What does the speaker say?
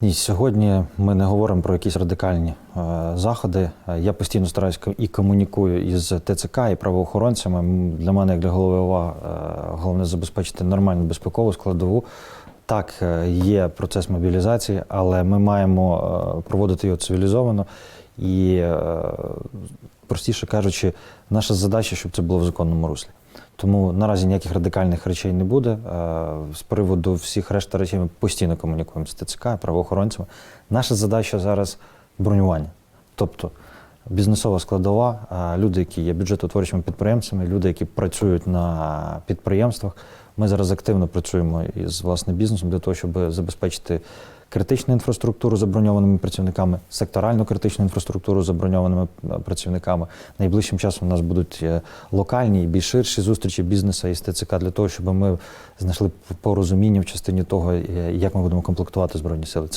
Ні, сьогодні ми не говоримо про якісь радикальні е, заходи. Е, Я постійно стараюся і комунікую із ТЦК і правоохоронцями. Для мене, як для голови ОВА, е, головне забезпечити нормальну безпекову складову. Так, е, є процес мобілізації, але ми маємо е, проводити його цивілізовано і, простіше кажучи, наша задача, щоб це було в законному руслі. Тому наразі ніяких радикальних речей не буде. Е, З приводу всіх решта речей ми постійно комунікуємо з ТЦК, правоохоронцями. Наша задача зараз бронювання. Тобто бізнесова складова, люди, які є бюджетоутворюючими підприємцями, люди, які працюють на підприємствах. Ми зараз активно працюємо із власне бізнесом для того, щоб забезпечити критичну інфраструктуру заброньованими працівниками, секторальну критичну інфраструктуру заброньованими е, працівниками. Найближчим часом у нас будуть е, локальні і більш ширші зустрічі бізнесу із ТЦК для того, щоб ми знайшли порозуміння в частині того, е, як ми будемо комплектувати збройні сили.